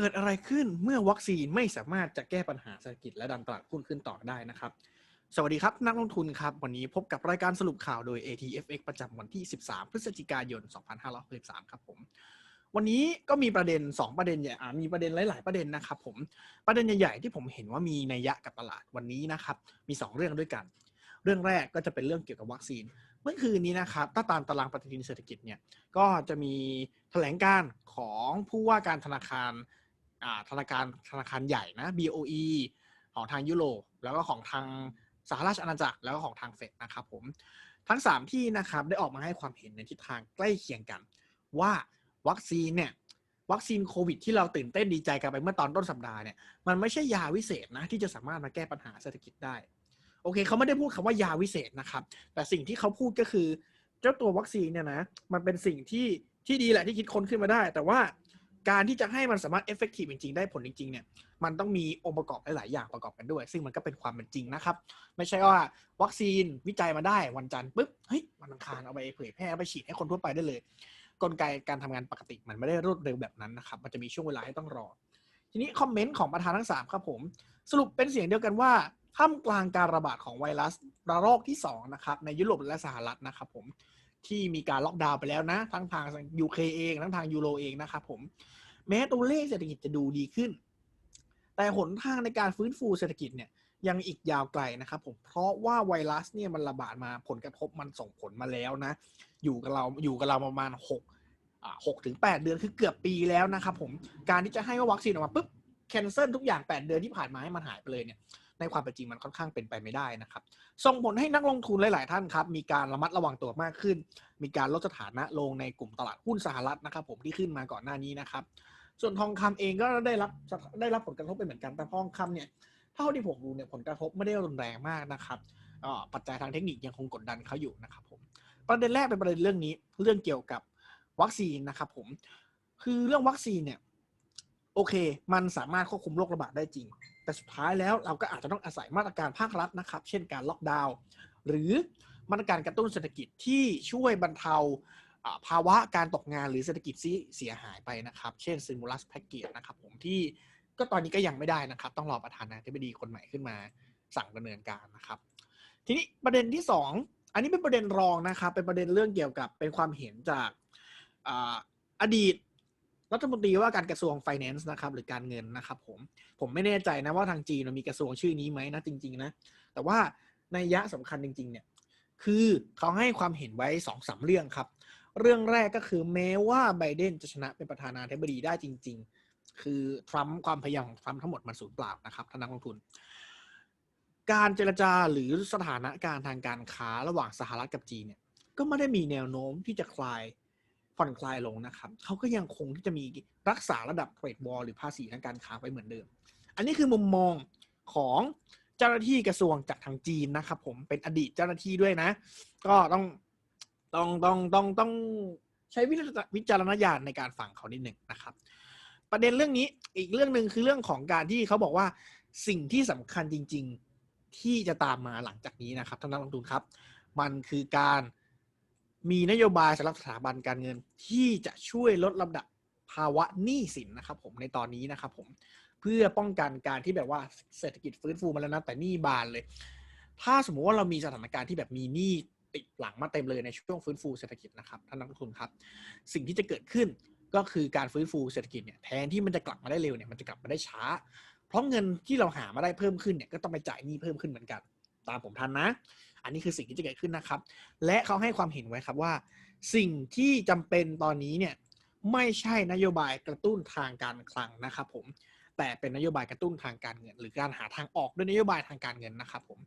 เกิดอะไรขึ้นเมื่อวัคซีนไม่สามารถจะแก้ปัญหาเศรษฐกิจและดันตลาดหุ้นขึ้นต่อได้นะครับ สวัสดีครับนักลงทุนครับ วันนี้พบกับรายการสรุปข่าวโดย ATFX ประจำวันที่ 13 พฤศจิกายน 2563 ครับผมวันนี้ก็มีประเด็น 2 ประเด็นใหญ่มีประเด็นหลาย ๆ ประเด็นนะครับผมประเด็นใหญ่ ๆ ที่ผมเห็นว่ามีนัยยะกับตลาดวันนี้นะครับมี 2 เรื่องด้วยกัน เรื่องแรกก็จะเป็นเรื่องเกี่ยวกับวัคซีน เมื่อคืนนี้นะครับถ้าตามตารางปฏิทินเศรษฐกิจเนี่ยก็จะมีแถลงการของผู้ว่าการธนาคาร ธนาคารธนาคารใหญ่นะ BOE ของทางยุโรปแล้วก็ของทางสหราชอาณาจักรแล้วก็ของทางเฟดนะครับผมทั้ง 3 ที่นะครับได้ออกมาให้ความเห็นในทิศทางใกล้เคียงกัน ว่าวัคซีนเนี่ยวัคซีนโควิดที่เราตื่นเต้นดีใจกันไปเมื่อตอนต้นสัปดาห์เนี่ยมันไม่ใช่ยาวิเศษนะที่จะสามารถมาแก้ปัญหาเศรษฐกิจได้ โอเคเขาไม่ได้พูดคำว่ายาวิเศษนะครับ แต่สิ่งที่เขาพูดก็คือ เจ้าตัววัคซีนเนี่ยนะมันเป็นสิ่งที่ที่ดีแหละที่คิดค้นขึ้นมาได้ แต่ว่า การที่จะให้มันสามารถเอฟเฟกตีฟจริงๆ ได้ผลจริงๆเนี่ยมันต้องมีองค์ประกอบหลายๆอย่างประกอบกันด้วย ซึ่งมันก็เป็นความเป็นจริงนะครับ ไม่ใช่ว่าวัคซีนวิจัยมาได้วันจันทร์ปุ๊บเฮ้ยวันอังคารเอาไปเผยแพร่ไปฉีดให้คนทั่วไปได้เลย กลไกการทำงานปกติมันไม่ได้รวดเร็วแบบนั้นนะครับมันจะมีช่วงเวลาให้ต้องรอ ทีนี้คอมเมนต์ของประธานทั้ง 3 ครับผม สรุปเป็นเสียงเดียวกันว่าท่ามกลางการระบาดของไวรัสระลอกที่2นะครับในยุโรปและสหรัฐนะครับผมที่มีการล็อกดาวน์ไปแล้วนะ ทั้งทางยูเคเอง ทั้งทางยูโรเองนะครับผม แม้ตัวเลขเศรษฐกิจจะดูดีขึ้น แต่หนทางในการฟื้นฟูเศรษฐกิจเนี่ยยังอีกยาวไกลนะครับผมเพราะว่าไวรัสเนี่ยมันระบาดมาผลกระทบมันส่งผลมาแล้วนะ อยู่กับเราอยู่กับเราประมาณ6หกถึงแเดือนคือเกือบปีแล้วนะครับผมการที่จะให้ว่าวัคซีนออกมาปุ๊บแคนเซิลทุกอย่าง 8 เดือนที่ผ่านมาให้มันหายไปเลยเนี่ยในความเป็นจริงมันค่อนข้างเป็นไปไม่ได้นะครับ ส่งผลให้นักลงทุนหลาย ๆ ท่านครับ มีการระมัดระวังตัวมากขึ้น มีการลดสถานะลงในกลุ่มตลาดหุ้นสหรัฐนะครับ ผมที่ขึ้นมาก่อนหน้านี้นะครับ ส่วนทองคำเองก็ได้รับได้รับผลกระทบไปเหมือนกันแต่ทองคำเนี่ยเท่าที่ผมดูเนี่ยผลกระทบไม่ได้รุนแรงมากนะครับปัจจัยทางเทคนิคยังคงกดดันเขาอยู่นะครับผมประเด็นแรกเป็นประเด็นเรื่องนี้เรื่องเกี่ยวกับวัคซีนนะครับผมคือเรื่องวัคซีนเนี่ยโอเค มันสามารถควบคุมโรคระบาดได้จริง แต่สุดท้ายแล้วเราก็อาจจะต้องอาศัยมาตรการภาครัฐนะครับ เช่นการล็อกดาวน์หรือมาตรการกระตุ้นเศรษฐกิจที่ช่วยบรรเทา ภาวะการตกงานหรือเศรษฐกิจที่เสียหายไปนะครับ เช่นซิมูลัสแพ็กเกจนะครับผมที่ก็ตอนนี้ก็ยังไม่ได้นะครับ ต้องรอประธานาธิบดีคนใหม่ขึ้นมาสั่งดำเนินการนะครับ ทีนี้ประเด็นที่ 2 อันนี้เป็นประเด็นรองนะครับ เป็นประเด็นเรื่องเกี่ยวกับเป็นความเห็นจากอดีตรัฐมนตรีว่าการกระทรวง finance นะครับ หรือการเงินนะครับผมผมไม่แน่ใจนะว่าทางจีนมีกระทรวงชื่อนี้ไหมนะจริง ๆ นะ แต่ว่าในยะสำคัญจริง ๆ เนี่ย คือเขาให้ความเห็นไว้สองสาเรื่องครับ เรื่องแรกก็คือแม้ว่าไบเดนจะชนะเป็นประธานาธิบดีได้จริง ๆ คือทรัมป์ความพยายามของทรัมป์ทั้งหมดมันสูญเปล่านะครับท่านนักลงทุน การเจรจาหรือสถานการณ์ทางการค้าระหว่างสหรัฐกับจีนเนี่ยก็ไม่ได้มีแนวโน้มที่จะคลายผ่อนคลายลงนะครับเขาก็ยังคงที่จะมีรักษาระดับเทรดวอลหรือภาษีทางการค้าไว้เหมือนเดิม อันนี้คือมุมมองของเจ้าหน้าที่กระทรวงจากทางจีนนะครับผมเป็นอดีตเจ้าหน้าที่ด้วยนะ ก็ต้อง ต้องต้องต้องต้องใช้วิจารณญาณในการฟังเขานิดหนึ่งนะครับ ประเด็นเรื่องนี้อีกเรื่องหนึ่งคือเรื่องของการที่เขาบอกว่าสิ่งที่สำคัญจริง ๆที่จะตามมาหลังจากนี้นะครับท่านนักลงทุนครับ มันคือการมีนโยบายสำหรับสถาบันการเงินที่จะช่วยลดลำดับภาวะหนี้สินนะครับ ผมในตอนนี้นะครับ ผมเพื่อป้องกันการที่แบบว่าเศรษฐกิจฟื้นฟูมาแล้วนะแต่หนี้บานเลย ถ้าสมมุติว่าเรามีสถานการณ์ที่แบบมีหนี้ ติดหลังมาเต็มเลยในช่วงฟื้นฟูเศรษฐกิจนะครับท่านนักลงทุนครับ สิ่งที่จะเกิดขึ้นก็คือการฟื้นฟูเศรษฐกิจเนี่ยแทนที่มันจะกลับมาได้เร็วเนี่ยมันจะกลับมาได้ช้า เพราะเงินที่เราหามาได้เพิ่มขึ้นเนี่ยก็ต้องไปจ่ายหนี้เพิ่มขึ้นเหมือนกัน ตามผมทันนะ อันนี้คือสิ่งที่จะเกิดขึ้นนะครับ และเขาให้ความเห็นไว้ครับว่า สิ่งที่จำเป็นตอนนี้เนี่ยไม่ใช่นโยบายกระตุ้นทางการคลังนะครับผมแต่เป็นนโยบายกระตุ้นทางการเงิน หรือการหาทางออกด้วยนโยบายทางการเงินนะครับผม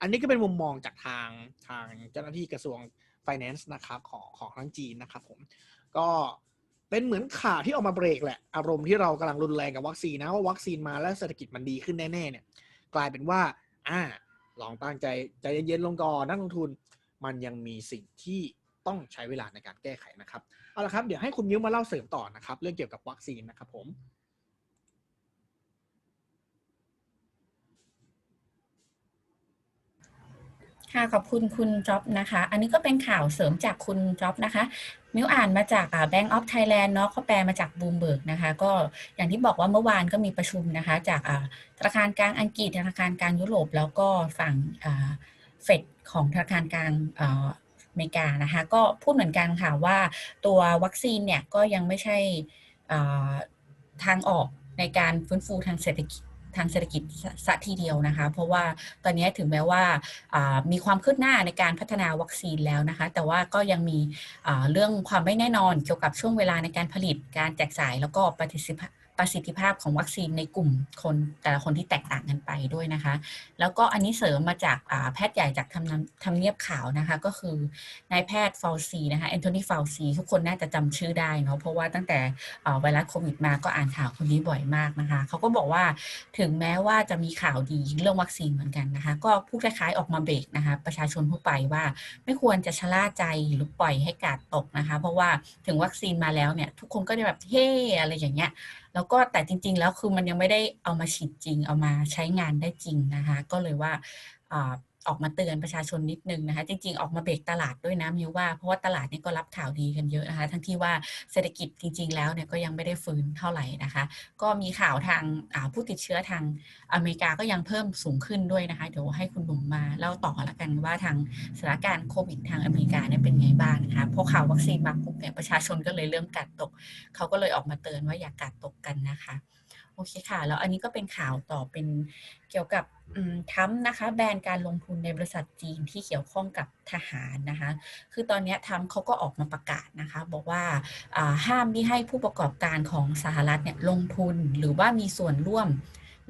อันนี้ก็เป็นมุมมองจากทางทางเจ้าหน้าที่กระทรวง finance นะครับของของทางจีนนะครับผมก็เป็นเหมือนข่าวที่ออกมาเบรกแหละ อารมณ์ที่เรากำลังรุนแรงกับวัคซีนนะว่าวัคซีนมาแล้วเศรษฐกิจมันดีขึ้นแน่ๆเนี่ย กลายเป็นว่าอ่าลองตั้งใจใจเย็นๆลงก่อนนักลงทุน มันยังมีสิ่งที่ต้องใช้เวลาในการแก้ไขนะครับ เอาละครับ เดี๋ยวให้คุณมิ้วมาเล่าเสริมต่อนะครับ เรื่องเกี่ยวกับวัคซีนนะครับผม ค่ะขอบคุณคุณจ๊อบนะคะ อันนี้ก็เป็นข่าวเสริมจากคุณจ๊อบนะคะ มิวอ่านมาจาก Bank of Thailand เนาะเขาแปลมาจากบูมเบิร์กนะคะ ก็อย่างที่บอกว่าเมื่อวานก็มีประชุมนะคะ จากธนาคารกลางอังกฤษธนาคารกลางยุโรป แล้วก็ฝั่งเฟดของธนาคารกลางอเมริกานะคะ ก็พูดเหมือนกันค่ะว่าตัววัคซีนเนี่ยก็ยังไม่ใช่ทางออกในการฟื้นฟูทางเศรษฐกิจ ทางเศรษฐกิจสัทีเดียวนะคะ เพราะว่าตอนนี้ถึงแม้ว่ามีความคืบหน้าในการพัฒนาวัคซีนแล้วนะคะ แต่ว่าก็ยังมีเรื่องความไม่แน่นอนเกี่ยวกับช่วงเวลาในการผลิตการแจกจ่ายแล้วก็ปฏิสิทธิ ประสิทธิภาพของวัคซีนในกลุ่มคนแต่ละคนที่แตกต่างกันไปด้วยนะคะ แล้วก็อันนี้เสริมมาจากแพทย์ใหญ่จากทำทำเนียบข่าวนะคะ ก็คือนายแพทย์ฟาวซีนะคะแอนโทนีฟาวซีทุกคนน่าจะจำชื่อได้เนาะเพราะว่าตั้งแต่ไวรัสโควิดมาก็อ่านข่าวคนนี้บ่อยมากนะคะ เขาก็บอกว่าถึงแม้ว่าจะมีข่าวดีเรื่องวัคซีนเหมือนกันนะคะ ก็พูดคล้ายๆออกมาเบรกนะคะ ประชาชนทั่วไปว่าไม่ควรจะชะล่าใจหรือปล่อยให้กาดตกนะคะ เพราะว่าถึงวัคซีนมาแล้วเนี่ยทุกคนก็จะแบบเฮ้อะไรอย่างเงี้ย แล้วก็แต่จริง ๆ แล้วคือมันยังไม่ได้เอามาฉีดจริง เอามาใช้งานได้จริงนะคะ ก็เลยว่า ออกมาเตือนประชาชนนิดนึงนะคะ จริงๆ ออกมาเบรกตลาดด้วยนะมิวว่า เพราะว่าตลาดนี่ก็รับข่าวดีกันเยอะนะคะ ทั้งที่ว่าเศรษฐกิจจริง ๆ แล้วเนี่ยก็ยังไม่ได้ฟื้นเท่าไหร่นะคะ ก็มีข่าวทางผู้ติดเชื้อทางอเมริกาก็ยังเพิ่มสูงขึ้นด้วยนะคะ เดี๋ยวให้คุณหนุ่มมาเล่าต่อละกันว่าทางสถานการณ์โควิดทางอเมริกาเนี่ยเป็นไงบ้างนะคะพอข่าววัคซีนมาปุ๊บเนี่ยประชาชนก็เลยเริ่มกัดตก เขาก็เลยออกมาเตือนว่าอย่ากกัดตกกันนะคะ โอเคค่ะ แล้วอันนี้ก็เป็นข่าวต่อเป็นเกี่ยวกับทั้มนะคะ แบนการลงทุนในบริษัทจีนที่เกี่ยวข้องกับทหารนะคะ คือตอนนี้ทั้มเขาก็ออกมาประกาศนะคะ บอกว่าห้ามไม่ให้ผู้ประกอบการของสหรัฐเนี่ยลงทุนหรือว่ามีส่วนร่วม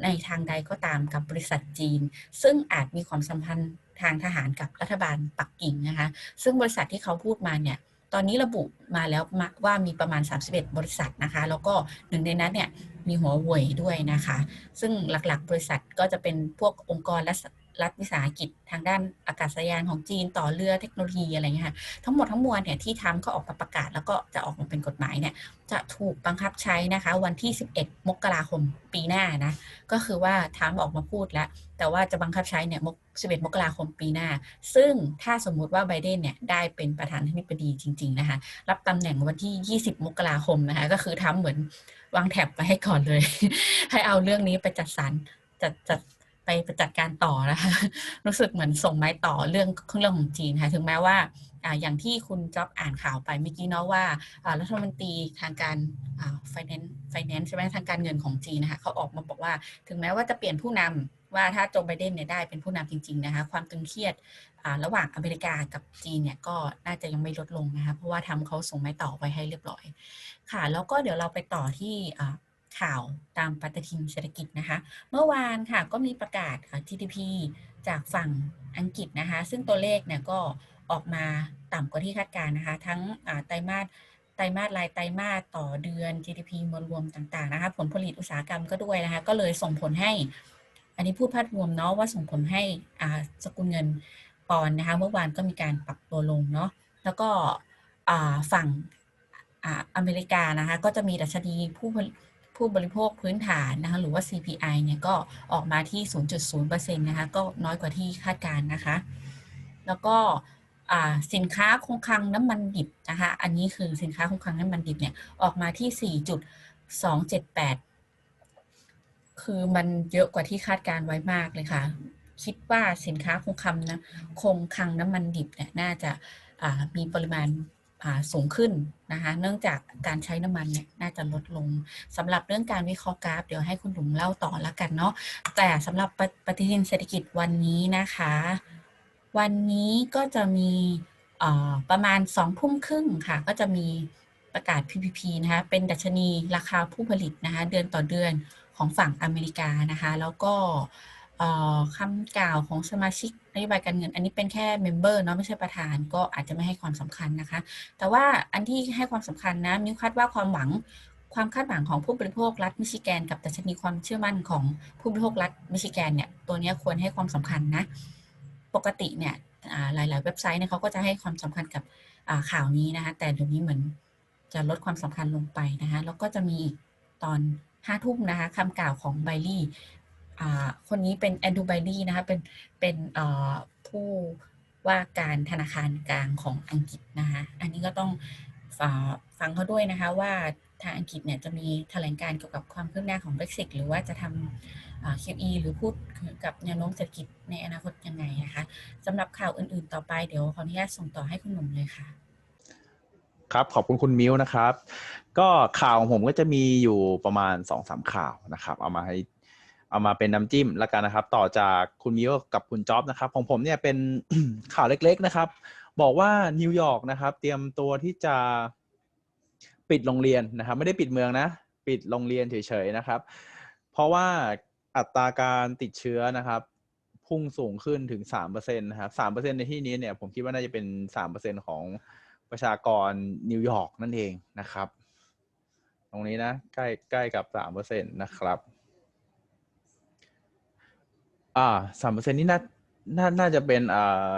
ในทางใดก็ตามกับบริษัทจีน ซึ่งอาจมีความสัมพันธ์ทางทหารกับรัฐบาลปักกิ่งนะคะ ซึ่งบริษัทที่เขาพูดมาเนี่ย ตอนนี้ระบุมาแล้วว่ามีประมาณ 31 บริษัทนะคะ แล้วก็หนึ่งในนั้นเนี่ยมีหัวเว่ยด้วยนะคะ ซึ่งหลักๆ บริษัทก็จะเป็นพวกองค์กรและรัฐวิสาหกิจทางด้านอากาศยานของจีนต่อเรือเทคโนโลยีอะไรเงี้ยค่ะทั้งหมดทั้งมวลเนี่ยที่ทำก็ออกมาประกาศแล้วก็จะออกมาเป็นกฎหมายเนี่ยจะถูกบังคับใช้นะคะ วันที่ 11 มกราคมปีหน้านะก็คือว่าทามออกมาพูดแล้ว แต่ว่าจะบังคับใช้เนี่ย 11 มกราคมปีหน้า ซึ่งถ้าสมมุติว่าไบเดนเนี่ยได้เป็นประธานาธิบดีจริง ๆ นะคะ รับตำแหน่งวันที่ 20 มกราคมนะคะ ก็คือทำเหมือนวางแถบไปให้ก่อนเลย ให้เอาเรื่องนี้ไปจัดสรรจัดจัดไปจัดการต่อนะคะรู้สึกเหมือนส่งไม้ต่อเรื่องเรื่องของจีนค่ะถึงแม้ว่าอย่างที่คุณจ๊อบอ่านข่าวไปเมื่อกี้เนาะว่ารัฐมนตรีทางการไฟแนนซ์ไฟแนนซ์ใช่ไหมทางการเงินของจีนนะคะเขาออกมาบอกว่า ถึงแม้ว่าจะเปลี่ยนผู้นำ ว่าถ้าโจไบเดนเนี่ยได้เป็นผู้นำจริง ๆ นะคะ ความตึงเครียดระหว่างอเมริกากับจีนเนี่ยก็น่าจะยังไม่ลดลงนะคะ เพราะว่าทำเขาส่งไม้ต่อไปให้เรียบร้อย ค่ะ แล้วก็เดี๋ยวเราไปต่อที่ข่าวตามปฏิทินเศรษฐกิจนะคะ เมื่อวานค่ะก็มีประกาศ GDP จากฝั่งอังกฤษนะคะ ซึ่งตัวเลขเนี่ยก็ออกมาต่ำกว่าที่คาดการนะคะ ทั้งไตรมาสไตรมาสรายไตรมาสต่อเดือน GDP มวลรวมต่างๆนะคะ ผลผลิตอุตสาหกรรมก็ด้วยนะคะ ก็เลยส่งผลให้ อันนี้พูดภาพรวมเนาะว่าส่งผลให้สกุลเงินปอนนะคะเมื่อวานก็มีการปรับตัวลงเนาะแล้วก็ฝั่งอเมริกานะคะก็จะมีดัชนีผู้ผู้บริโภคพื้นฐานนะคะหรือว่า CPI เนี่ยก็ออกมาที่ 0.0%นะคะก็น้อยกว่าที่คาดการนะคะ แล้วก็สินค้าคงคลังน้ำมันดิบนะคะอันนี้คือสินค้าคงคลังน้ำมันดิบเนี่ยออกมาที่ 4.278 คือมันเยอะกว่าที่คาดการไว้มากเลยค่ะ คิดว่าสินค้าคงคำนะคงคังน้ำมันดิบเนี่ยน่าจะมีปริมาณสูงขึ้นนะคะเนื่องจากการใช้น้ำมันเนี่ยน่าจะลดลงสำหรับเรื่องการวิเคราะห์กราฟ เดี๋ยวให้คุณหนุ่มเล่าต่อแล้วกันเนาะแต่สำหรับปฏิทินเศรษฐกิจวันนี้นะคะ วันนี้ก็จะมีประมาณสองทุ่มครึ่งค่ะ ก็จะมีประกาศ PPP นะคะเป็นดัชนีราคาผู้ผลิตนะคะเดือนต่อเดือน ของฝั่งอเมริกานะคะแล้วก็คำกล่าวของสมาชิกนโยบายการเงิน อันนี้เป็นแค่เมมเบอร์เนาะไม่ใช่ประธานก็อาจจะไม่ให้ความสำคัญนะคะ แต่ว่าอันที่ให้ความสำคัญนะมิวคาดว่าความหวังความคาดหวังของผู้บริโภครัฐมิชิแกน กับดัชนีความเชื่อมั่นของผู้บริโภครัฐมิชิแกนเนี่ยตัวนี้ควรให้ความสำคัญนะ ปกติเนี่ยหลาย ๆ เว็บไซต์เนี่ยเขาก็จะให้ความสำคัญกับข่าวนี้นะคะแต่เดี๋ยวนี้เหมือนจะลดความสำคัญลงไปนะคะแล้วก็จะมีตอน ห้าทุ่มนะคะคำกล่าวของไบลี่คนนี้เป็นแอนดูไบลี่นะคะเป็นเป็นผู้ว่าการธนาคารกลางของอังกฤษนะคะอันนี้ก็ต้องฟังเขาด้วยนะคะว่าทางอังกฤษเนี่ยจะมีแถลงการเกี่ยวกับความคืบหน้าของ Brexit หรือว่าจะทำ QE หรือพูดกับแนวโน้มเศรษฐกิจในอนาคตยังไงนะคะสำหรับข่าวอื่นๆต่อไปเดี๋ยวขออนุญาตส่งต่อให้คุณหนุ่มเลยค่ะ ครับ ขอบคุณคุณมิวนะครับ ก็ข่าวของผมก็จะมีอยู่ประมาณสองสามข่าวนะครับ เอามาให้เอามาเป็นน้ำจิ้มแล้วกันนะครับ ต่อจากคุณมิวกับคุณจ๊อบนะครับ ของผมเนี่ยเป็นข่าวเล็ก ๆนะครับ บอกว่านิวยอร์กนะครับ เตรียมตัวที่จะปิดโรงเรียนนะครับ ไม่ได้ปิดเมืองนะ ปิดโรงเรียนเฉยๆนะครับ เพราะว่าอัตราการติดเชื้อนะครับ พุ่งสูงขึ้นถึงสามเปอร์เซ็นต์นะครับสามเปอร์เซ็นในที่นี้เนี่ยผมคิดว่าน่าจะเป็นสามเปอร์เซ็นของ ประชากรนิวยอร์กนั่นเองนะครับ ตรงนี้นะ ใกล้ใกล้กับสามเปอร์เซ็นต์นะครับ อ่าสามเปอร์เซ็นนี่น่าน่าน่าจะเป็นอ่า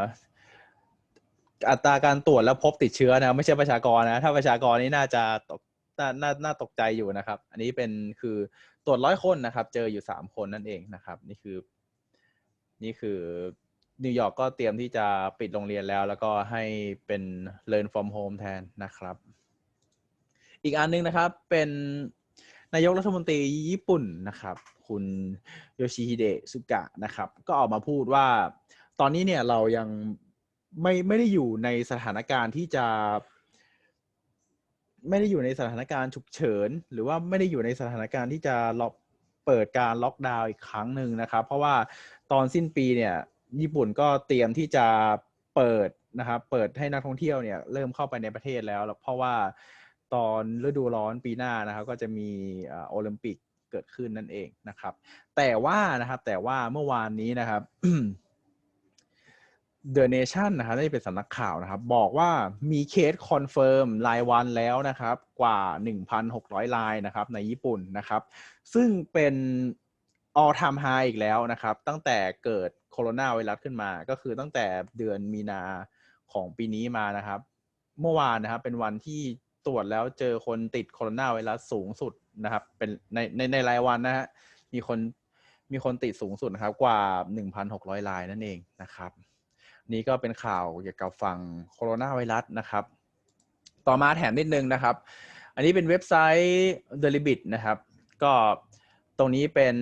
อัตราการตรวจแล้วพบติดเชื้อนะ ไม่ใช่ประชากรนะ ถ้าประชากรนี่น่าจะตกน่าน่าน่าตกใจอยู่นะครับ อันนี้เป็นคือตรวจร้อยคนนะครับ เจออยู่สามคนนั่นเองนะครับ นี่คือ นี่คือ นิวยอร์กก็เตรียมที่จะปิดโรงเรียนแล้ว แล้วก็ให้เป็น learn from home แทนนะครับ อีกอันหนึงนะครับเป็นนายกรัฐมนตรีญี่ปุ่นนะครับ คุณโยชิฮิเดะสุกะนะครับ ก็ออกมาพูดว่า ตอนนี้เนี่ยเรายังไม่ไม่ได้อยู่ในสถานการณ์ที่จะ ไม่ได้อยู่ในสถานการณ์ฉุกเฉิน หรือว่าไม่ได้อยู่ในสถานการณ์ที่จะล็อกเปิดการล็อกดาวน์อีกครั้งหนึ่งนะครับ เพราะว่าตอนสิ้นปีเนี่ย ญี่ปุ่นก็เตรียมที่จะเปิดนะครับเปิดให้นักท่องเที่ยวเนี่ยเริ่มเข้าไปในประเทศแล้ว เพราะว่าตอนฤดูร้อนปีหน้านะครับก็จะมีโอลิมปิกเกิดขึ้นนั่นเองนะครับ แต่ว่านะครับแต่ว่าเมื่อวานนี้นะครับ The Nation นะครับนี่เป็นสำนักข่าวนะครับ บอกว่ามีเคสคอนเฟิร์มรายวันแล้วนะครับ กว่า 1,600รายนะครับในญี่ปุ่นนะครับ ซึ่งเป็น all time high อีกแล้วนะครับ ตั้งแต่เกิดโคโรนาไวรัสขึ้นมา ก็คือตั้งแต่เดือนมีนาของปีนี้มานะครับ เมื่อวานนะครับ เป็นวันที่ตรวจแล้วเจอคนติดโคโรนาไวรัสสูงสุดนะครับ เป็นในในในรายวันนะฮะมีคนมีคนติดสูงสุดนะครับ กว่า 1,600รายนั่นเองนะครับ นี่ก็เป็นข่าวเกี่ยวกับฝั่งโคโรนาไวรัสนะครับ ต่อมาแถมนิดนึงนะครับ อันนี้เป็นเว็บไซต์ The Limit นะครับ ก็ ตรงนี้เป็น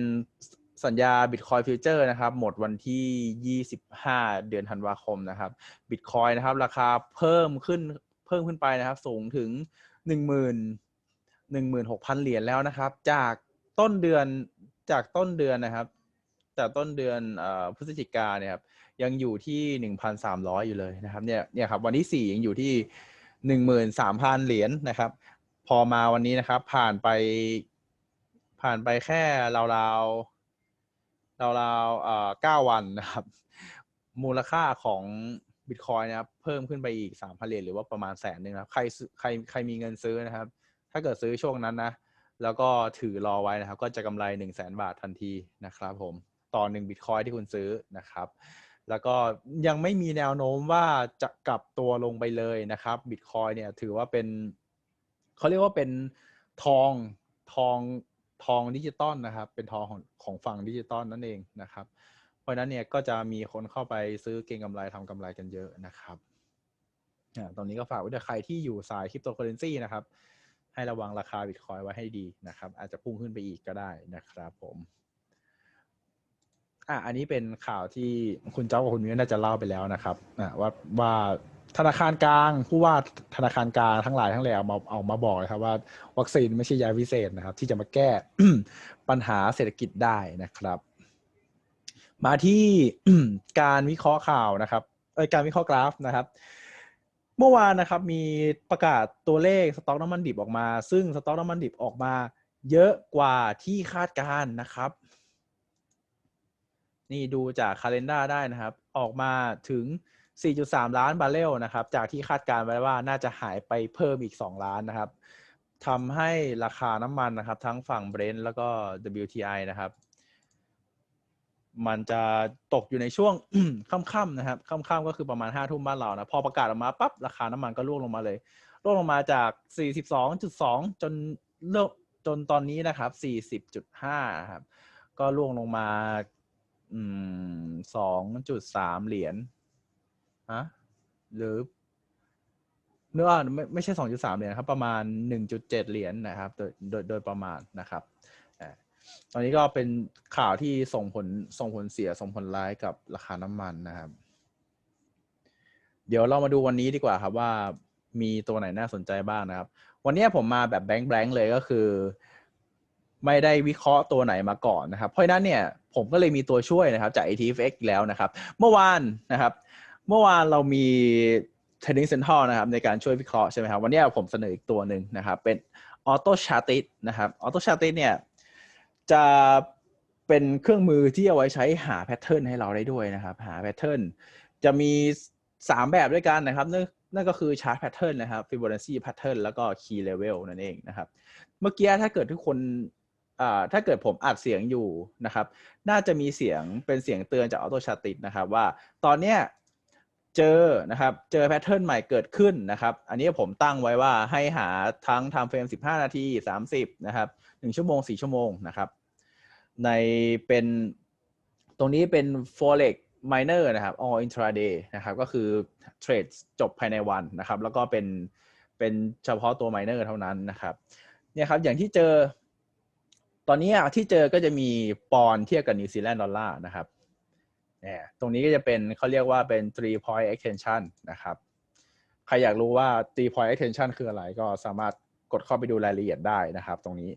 สัญญา Bitcoin Future นะครับ หมดวันที่ 25 เดือนธันวาคมนะครับ Bitcoin นะครับ ราคาเพิ่มขึ้นเพิ่มขึ้นไปนะครับ สูงถึง 10,000 16,000 เหรียญแล้วนะครับ จากต้นเดือนจากต้นเดือนนะครับ จากต้นเดือนอพฤศจิกาเนี่ยครับยังอยู่ที่หนึ่งพันสามร้อยอยู่เลยนะครับเนี่ยเนี่ยครับวันที่สี่ยังอยู่ที่หนึ่งหมื่นสามพันเหรียญนะครับ พอมาวันนี้นะครับ ผ่านไป ผ่านไปแค่ราวๆราวๆเอ่อเก้าวันนะครับ มูลค่าของบิตคอยนะครับ เพิ่มขึ้นไปอีกสามพันเหรียญหรือว่าประมาณแสนหนึ่งครับ ใครใครใครมีเงินซื้อนะครับ ถ้าเกิดซื้อช่วงนั้นนะ แล้วก็ถือรอไว้นะครับ ก็จะกำไรหนึ่งแสนบาททันทีนะครับ ผมต่อหนึ่งบิตคอยที่คุณซื้อนะครับแล้วก็ยังไม่มีแนวโน้มว่าจะกลับตัวลงไปเลยนะครับบิตคอยเนี่ยถือว่าเป็นเขาเรียกว่าเป็นทองทอง ทองดิจิตอลนะครับ เป็นทองของของฝั่งดิจิตอลนั่นเองนะครับ เพราะฉะนั้นเนี่ยก็จะมีคนเข้าไปซื้อเก็งกำไรทำกำไรกันเยอะนะครับอ่าตรงนี้ก็ฝากไว้ด้วยใครที่อยู่สายคริปโตเคอเรนซีนะครับ ให้ระวังราคาบิตคอยไว้ให้ดีนะครับ อาจจะพุ่งขึ้นไปอีกก็ได้นะครับผมอะอันนี้เป็นข่าวที่คุณเจ้ากับคุณมิ้วน่าจะเล่าไปแล้วนะครับอะว่าว่า ธนาคารกลางผู้ว่าธนาคารกลางทั้งหลายทั้งแหล่เอามาเอามาบอกนะครับว่าวัคซีนไม่ใช่ยาวิเศษนะครับ ที่จะมาแก้ปัญหาเศรษฐกิจได้นะครับ มาที่การวิเคราะห์ข่าวนะครับเอยการวิเคราะห์กราฟนะครับ เมื่อวานนะครับมีประกาศตัวเลขสต็อกน้ำมันดิบออกมา ซึ่งสต็อกน้ำมันดิบออกมาเยอะกว่าที่คาดการณ์นะครับ นี่ดูจากคาล endar ได้นะครับ ออกมาถึง 4.3 ล้านบาร์เรลนะครับ จากที่คาดการณ์ไว้ว่าน่าจะหายไปเพิ่มอีก 2 ล้านนะครับทำให้ราคาน้ำมันนะครับ ทั้งฝั่ง Brent แล้วก็ WTI นะครับ มันจะตกอยู่ในช่วงค่ำๆนะครับค่ำๆก็คือประมาณ5ทุ่มบ้านเรานะ พอประกาศออกมาปั๊บราคาน้ำมันก็ร่วงลงมาเลยร่วงลงมาจาก 42.2 จนเลิกจนตอนนี้นะครับ 40.5นะครับ ก็ร่วงลงมาอืม2.3 เหรียญ ฮะหรือเนื้อไม่ไม่ใช่สองจุดสามเหรียญครับ ประมาณหนึ่งจุดเจ็ดเหรียญนะครับ โดยโดยโดยประมาณนะครับอ่าตอนนี้ก็เป็นข่าวที่ส่งผลส่งผลเสียส่งผลร้ายกับราคาน้ำมันนะครับ เดี๋ยวเรามาดูวันนี้ดีกว่าครับว่ามีตัวไหนน่าสนใจบ้างนะครับ วันนี้ผมมาแบบแบงค์แบงค์เลยก็คือ ไม่ได้วิเคราะห์ตัวไหนมาก่อนนะครับ เพราะฉะนั้นเนี่ยผมก็เลยมีตัวช่วยนะครับจาก ATFX แล้วนะครับ เมื่อวานนะครับ เมื่อวานเรามี Trading Central นะครับในการช่วยวิเคราะห์ใช่ไหมครับ วันนี้ผมเสนออีกตัวหนึ่งนะครับ เป็น Auto Chartit นะครับ Auto Chartit เนี่ยจะเป็นเครื่องมือที่เอาไว้ใช้หาแพทเทิร์นให้เราได้ด้วยนะครับ หาแพทเทิร์นจะมี 3 แบบด้วยกันนะครับนั่นนั่นก็คือชาร์ตแพทเทิร์นนะครับ Fibonacci Pattern แล้วก็ Key Level นั่นเองนะครับ เมื่อกี้ถ้าเกิดทุกคนถ้าเกิดผมอัดเสียงอยู่นะครับ น่าจะมีเสียงเป็นเสียงเตือนจากออโตชาติดนะครับ ว่าตอนเนี้ย เจอนะครับ เจอแพทเทิร์นใหม่เกิดขึ้นนะครับ อันนี้ผมตั้งไว้ว่าให้หาทั้ง time frame 15 นาที 30 นะครับ 1 ชั่วโมง 4 ชั่วโมงนะครับ ในเป็นตรงนี้เป็น forex miner นะครับ all intraday นะครับ ก็คือเทรดจบภายในวันนะครับ แล้วก็เป็นเป็นเฉพาะตัว miner เท่านั้นนะครับ เนี่ยครับ อย่างที่เจอ ตอนนี้อะที่เจอก็จะมีปอนด์เทียบกับนิวซีแลนด์ดอลลาร์นะครับ เนี่ยตรงนี้ก็จะเป็นเขาเรียกว่าเป็น three point extension นะครับ ใครอยากรู้ว่า three point extension คืออะไรก็สามารถกดเข้าไปดูรายละเอียดได้นะครับ ตรงนี้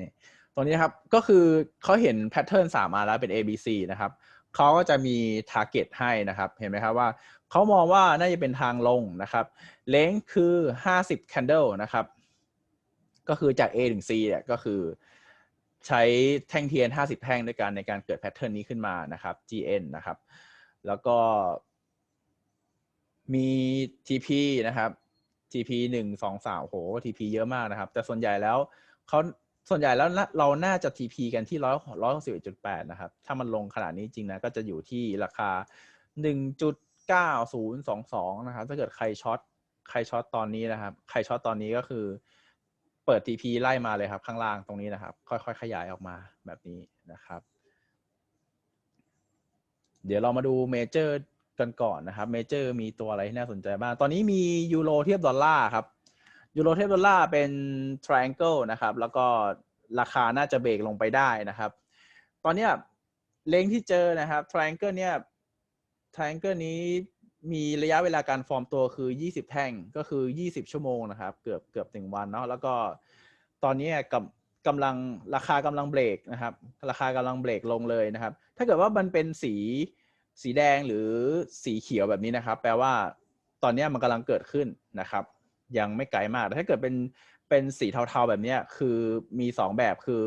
นี่ตรงนี้ครับก็คือเขาเห็นแพทเทิร์นสามมาแล้วเป็น A B C นะครับเขาก็จะมี target ให้นะครับ เห็นไหมครับว่าเขามองว่าน่าจะเป็นทางลงนะครับเลงคือ 50 candle นะครับ ก็คือจาก A ถึง C เนี่ยก็คือ ใช้แท่งเทียน 50 แท่งด้วยกันในการเกิดแพทเทิร์นนี้ขึ้นมานะครับ GN นะครับ แล้วก็มี TP นะครับ TP หนึ่งสองสามโห TP เยอะมากนะครับ แต่ส่วนใหญ่แล้วเขาส่วนใหญ่แล้วนะเราน่าจะ TP กันที่ร้อยร้อยหกสิบเอ็ดจุดแปดนะครับ ถ้ามันลงขนาดนี้จริงนะ ก็จะอยู่ที่ราคาหนึ่งจุดเก้าศูนย์สองสองนะครับ ถ้าเกิดใครช็อตใครช็อตตอนนี้นะครับ ใครช็อตตอนนี้ก็คือ เปิด TP ไล่มาเลยครับ ข้างล่างตรงนี้นะครับ ค่อยๆ ขยายออกมาแบบนี้นะครับ เดี๋ยวเรามาดูเมเจอร์กันก่อนนะครับเมเจอร์มีตัวอะไรที่น่าสนใจบ้าง ตอนนี้มียูโรเทียบดอลลาร์ครับยูโรเทียบดอลลาร์เป็น triangle นะครับ แล้วก็ราคาน่าจะเบรกลงไปได้นะครับ ตอนนี้เลงที่เจอนะครับ triangle เนี่ย triangle นี้ มีระยะเวลาการฟอร์มตัวคือ 20 แท่งก็คือ 20 ชั่วโมงนะครับ เกือบเกือบหนึ่งวันเนาะแล้วก็ตอนนี้กับกำลังราคากำลังเบรกนะครับ ราคากำลังเบรกลงเลยนะครับ ถ้าเกิดว่ามันเป็นสีสีแดงหรือสีเขียวแบบนี้นะครับ แปลว่าตอนนี้มันกำลังเกิดขึ้นนะครับ ยังไม่ไกลมากแต่ถ้าเกิดเป็นเป็นสีเทาๆแบบนี้คือมีสองแบบคือ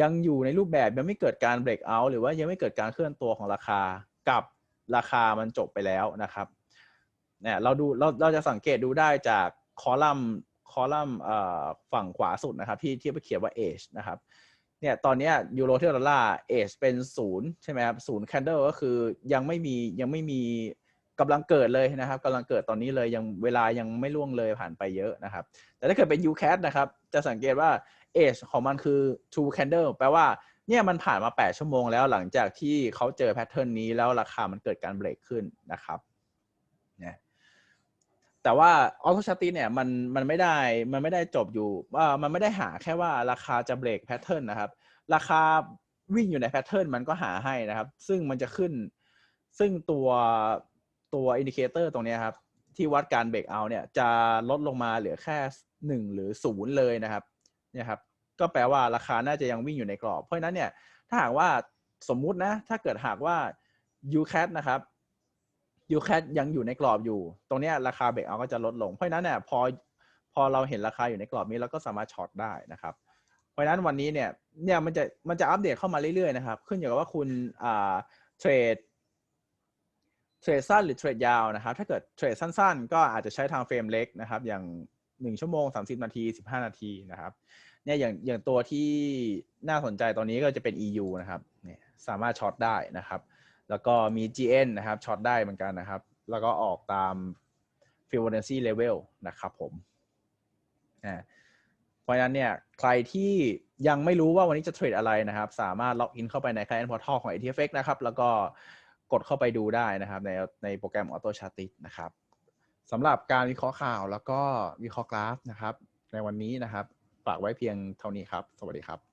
ยังอยู่ในรูปแบบยังไม่เกิดการเบรกเอาท์หรือว่ายังไม่เกิดการเคลื่อนตัวของราคากับ ราคามันจบไปแล้วนะครับเนี่ยเราดูเราเราจะสังเกตดูได้จากคอลัมน์คอลัมน์ฝั่งขวาสุดนะครับ ที่ที่ไปเขียนว่า age นะครับเนี่ยตอนนี้ยูโรเทียดอลลาร์ age เป็นศูนย์ใช่ไหมครับศูนย์ candle ก็คือยังไม่มียังไม่มีกำลังเกิดเลยนะครับกำลังเกิดตอนนี้เลยยังเวลายังไม่ล่วงเลยผ่านไปเยอะนะครับ แต่ถ้าเกิดเป็น UCAT นะครับ จะสังเกตว่า age ของมันคือ two candle แปลว่า เนี่ยมันผ่านมา 8 ชั่วโมงแล้วหลังจากที่เขาเจอแพทเทิร์นนี้แล้วราคามันเกิดการเบรกขึ้นนะครับเนี่ยแต่ว่าออโตชาติเนี่ยมันมันไม่ได้มันไม่ได้จบอยู่ว่ามันไม่ได้หาแค่ว่าราคาจะเบรกแพทเทิร์นนะครับ ราคาวิ่งอยู่ในแพทเทิร์นมันก็หาให้นะครับ ซึ่งมันจะขึ้น ซึ่งตัวตัวอินดิเคเตอร์ตรงนี้ครับ ที่วัดการเบรกเอาเนี่ยจะลดลงมาเหลือแค่หนึ่งหรือศูนย์เลยนะครับเนี่ยครับ ก็แปลว่าราคาน่าจะยังวิ่งอยู่ในกรอบ เพราะฉะนั้นเนี่ยถ้าหากว่าสมมุตินะ ถ้าเกิดหากว่า UCAT นะครับ UCAT ยังอยู่ในกรอบอยู่ ตรงนี้ราคาเบรกเอาก็จะลดลง เพราะฉะนั้นเนี่ยพอพอเราเห็นราคาอยู่ในกรอบนี้เราก็สามารถช็อตได้นะครับ เพราะฉะนั้นวันนี้เนี่ยเนี่ยมันจะมันจะอัปเดตเข้ามาเรื่อยๆนะครับ ขึ้นอยู่กับว่าคุณอ่าเทรดเทรดสั้นหรือเทรดยาวนะครับ ถ้าเกิดเทรดสั้น ๆ ก็อาจจะใช้ทางเฟรมเล็กนะครับ อย่าง หนึ่งชั่วโมงสามสิบนาทีสิบห้านาทีนะครับ เนี่ยอย่างอย่างตัวที่น่าสนใจตอนนี้ก็จะเป็น EU นะครับ เนี่ยสามารถช็อตได้นะครับ แล้วก็มี GN นะครับช็อตได้เหมือนกันนะครับ แล้วก็ออกตาม Fibonacci level นะครับผมอ่าเพราะฉะนั้นเนี่ยใครที่ยังไม่รู้ว่าวันนี้จะเทรดอะไรนะครับ สามารถล็อกอินเข้าไปใน Client Portal ของ ATFX นะครับ แล้วก็กดเข้าไปดูได้นะครับในในโปรแกรม Auto c h a r t i นะครับ สำหรับการวิเคราะห์ข่าวแล้วก็วิเคราะห์กราฟนะครับ ในวันนี้นะครับ ฝากไว้เพียงเท่านี้ครับ สวัสดีครับ